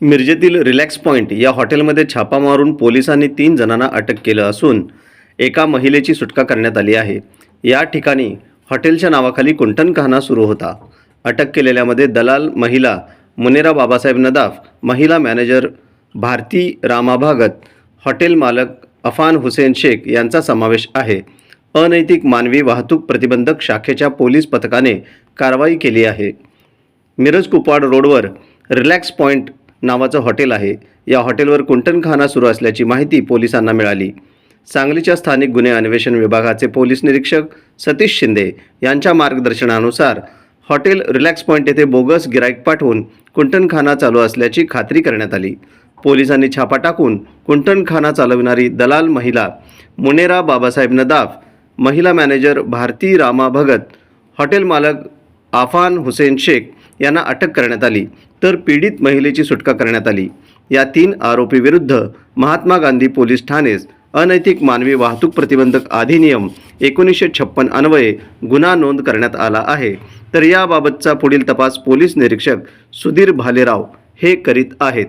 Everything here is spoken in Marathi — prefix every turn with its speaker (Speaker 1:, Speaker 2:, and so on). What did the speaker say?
Speaker 1: मिरजेतील रिलॅक्स पॉईंट या हॉटेलमध्ये छापा मारून पोलिसांनी तीन जणांना अटक केलं असून एका महिलेची सुटका करण्यात आली आहे. या ठिकाणी हॉटेलच्या नावाखाली कुंटणखाना सुरू होता. अटक केलेल्यामध्ये दलाल महिला मुनेरा बाबासाहेब नदाफ महिला मॅनेजर भारती रामा भागत हॉटेल मालक अफान हुसेन शेख यांचा समावेश आहे. अनैतिक मानवी वाहतूक प्रतिबंधक शाखेच्या पोलीस पथकाने कारवाई केली आहे. मिरज कुपवाड रोडवर रिलॅक्स पॉईंट नावाचं हॉटेल आहे. या हॉटेलवर कुंटणखाना सुरू असल्याची माहिती पोलिसांना मिळाली. सांगलीच्या स्थानिक गुन्हे अन्वेषण विभागाचे पोलीस निरीक्षक सतीश शिंदे यांच्या मार्गदर्शनानुसार हॉटेल रिलॅक्स पॉईंट येथे बोगस गिराईक पाठवून कुंटणखाना चालू असल्याची खात्री करण्यात आली. पोलिसांनी छापा टाकून कुंटणखाना चालविणारी दलाल महिला मुनेरा बाबासाहेब नदाफ महिला मॅनेजर भारती रामा भगत हॉटेल मालक आफान हुसेन शेख यांना अटक करण्यात आली. तर पीडित महिलेची सुटका करण्यात आली. या तीन आरोपीविरुद्ध महात्मा गांधी पोलीस ठाणेस अनैतिक मानवी वाहतूक प्रतिबंधक अधिनियम एकोणीसशे छप्पन अन्वये गुन्हा नोंद करण्यात आला आहे. तर याबाबतचा पुढील तपास पोलीस निरीक्षक सुधीर भालेराव हे करीत आहेत.